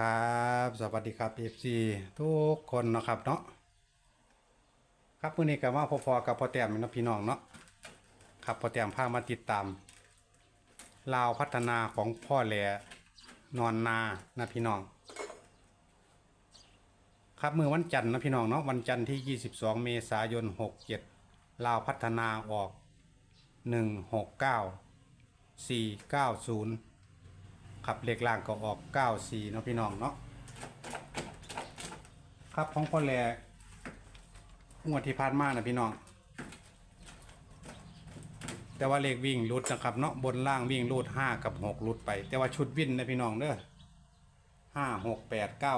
ครับ สวัสดีครับเอฟซีทุกคนนะครับเนาะครับมื้อนี้ก็มาพอๆกับพ่อแต้มเนาะพี่น้องเนาะครับพ่อแต้มพามาติดตามลาวพัฒนาของพ่อแหลนอนนานะพี่น้อง ครับมือวันจันทร์นะพี่น้องเนาะวันจันทร์ที่ 22 เมษายน 67 ลาวพัฒนาออก 169 490 ครับเลขล่างก็ออก 94เนาะพี่น้องเนาะครับของพ่อแหลงวดที่ผ่านมานะพี่น้อง แต่ว่าเลขวิ่งรุดนะครับเนาะบนล่างวิ่งรูด5กับ6รุดไป แต่ว่าชุดวิ่นนะพี่น้องเด้อ5 6 8 9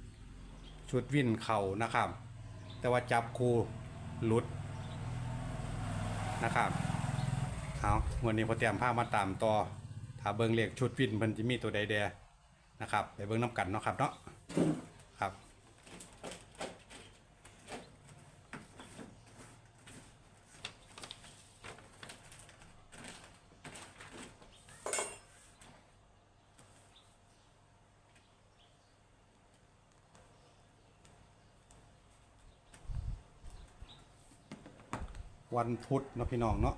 0ชุดวิ่นเข่านะครับ แต่ว่าจับคูหลุดนะครับเอาวันนี้พอเตรียมผ้ามาตามต่อ ถ้าเบิ้งเลขชุดวินมันจะมีตัวใดแดนะครับไปเบิ้งน้ำกันเนาะครับเนาะครับวันพุธเนาะพี่น้องเนาะ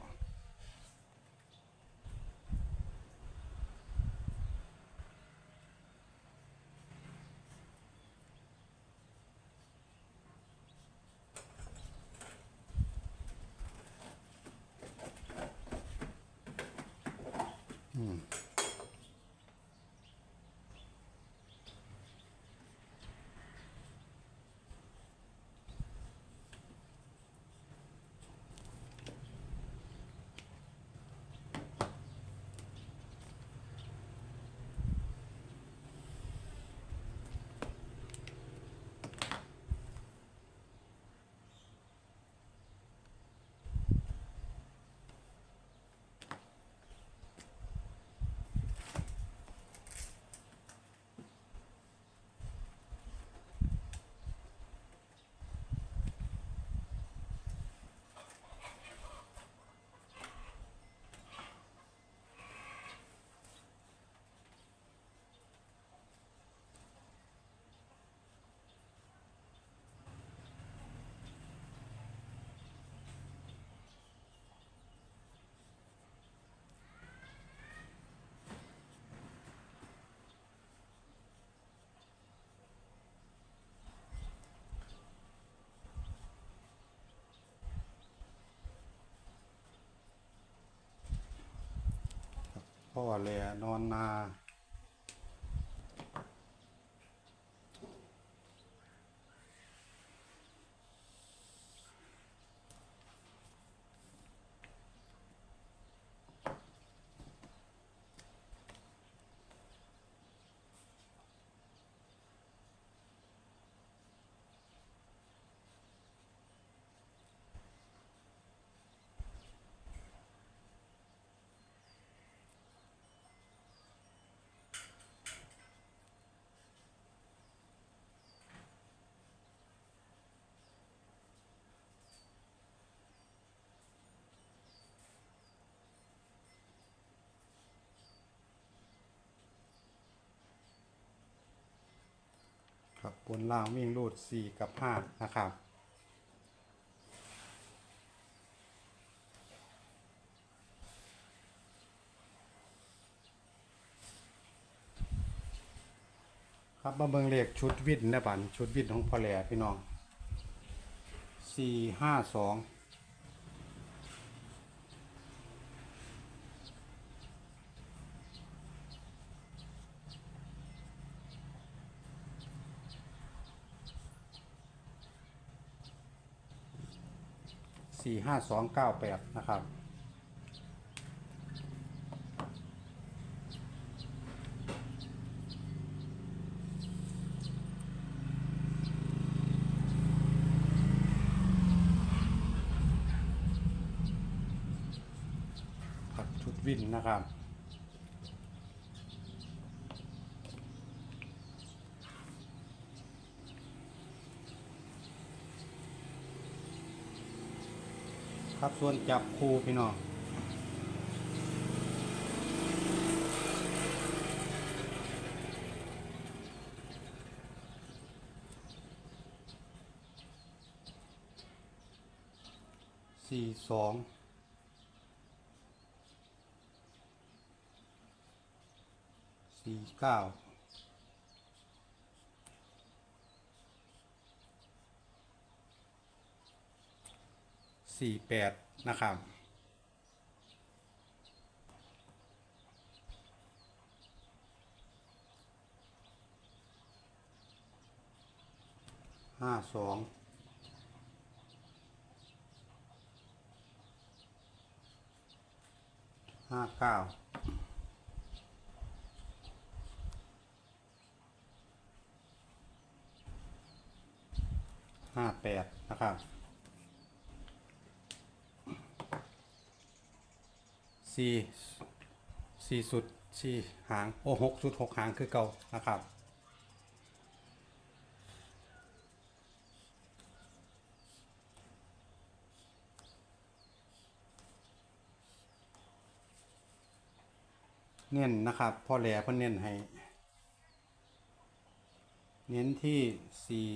พ่อแหลนอนนา ครั บนล่างวิ่งรูด4กับ5นะครับ ครับมาเบิ่งเลขชุดวิทย์นะบันชุดวิทย์ของพ่อแหล่พี่น้อง4 5 2สี่ สี่ห้าสองเก้าแปดนะครับ ครับชุดวินนะครับ ครับส่วนจับคูพี่น้องสี่สองสี่เก้า สี่แปดนะครับ ห้าสองห้าเก้าห้าแปดนะครับ สี่สี่สุดสี่หางโอ้หกสุดหกหางคือเก่านะครับเน้นนะครับพ่อแหล่เพิ่นเน้นให้ เน้นที่สี่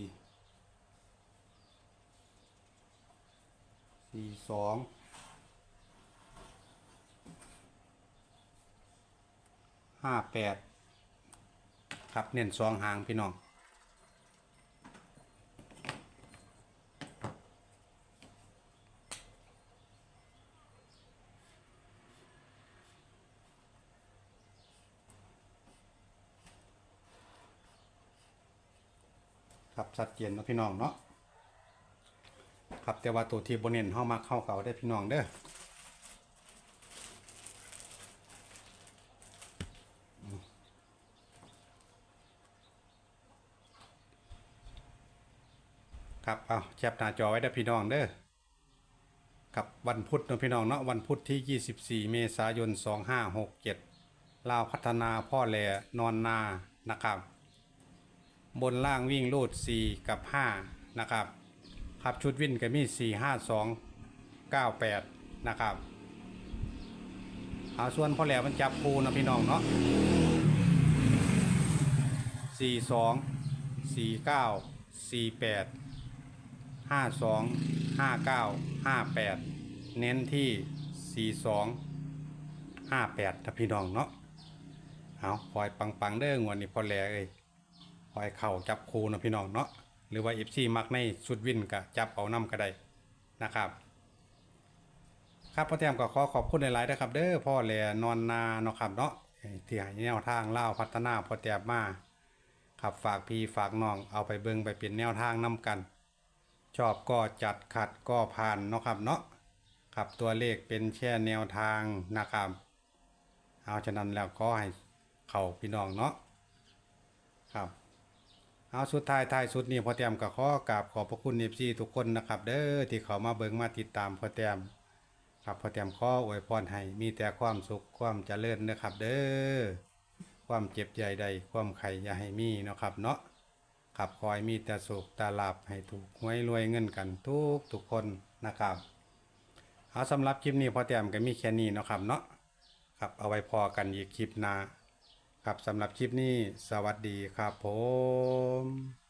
สี่สอง ห้าแปดครับเน้นสองหางพี่น้องครับชัดเจนเนะพี่น้องเนาะครับแต่ว่าตัวที่บนเน้นเข้ามาเข้าเก่าได้พี่น้องเด้อ ครับเอาแคปหน้าจอไว้ได้พี่น้องเด้อครับวันพุธเนาะพี่น้องเนาะวันพุธที่ 24 เมษายน 2567ลาวพัฒนาพ่อแหล่นอนนานะครับ บนล่างวิ่งรูด 4 กับ 5 นะครับครับชุดวิ่นก็มี 4 5 2 9 8 นะครับเอาส่วนพ่อแหลมมันจับคูนะพี่น้องเนาะ4 2 4 9 4 8 5 2 5 9 5 8 เน้นที่ 4 2 5 8นะพี่น้องเนาะเอาคอยปังๆเด้องวดนี้พ่อแหลเอ้ยหอยเข่าจับคูนะพี่น้องเนาะหรือว่าเอฟซีมักในชุดวินก็จับเอาน้ำก็ได้นะครับครับพ่อแต้มก็ขอขอบคุณหลายๆนะครับ เด้อพ่อแหลนอนนาเนาะครับเนาะที่ให้แนวทางเล่าพัฒนาพ่อแต้มมาครับฝากพี่ฝากน้องเอาไปเบิ่งไปเป็นแนวทางนํกัน ชอบก็จัดขัดก็ผ่านเนาะครับเนาะครับตัวเลขเป็นแค่แนวทางนะครับ เอาฉะนั้นแล้วก็ให้เข้าพี่น้องเนาะครับเอาสุดท้ายท้ายสุดนี้พอแต้มก็ขอกราบขอบพระคุณเอฟซีทุกคนนะครับ เด้อที่เขามาเบิ่งมาติดตามพอแต้มครับพอแต้มขออวยพรให้มีแต่ความสุขความเจริญนะครับ เด้อความเจ็บใหญ่ใดความไข่อย่าให้มีนะครับเนาะ ขับคอยมีแต่สุขแตาลาบให้ถูกหวยรวยเงินกันทุกทุกคนนะครับเอาสำหรับคลิปนี้พอแต้มก็มีแค่นี้นะครับเนาะครับเอาไว้พอกันอีกคลิปหน้าครับสำหรับคลิปนี้สวัสดีครับผม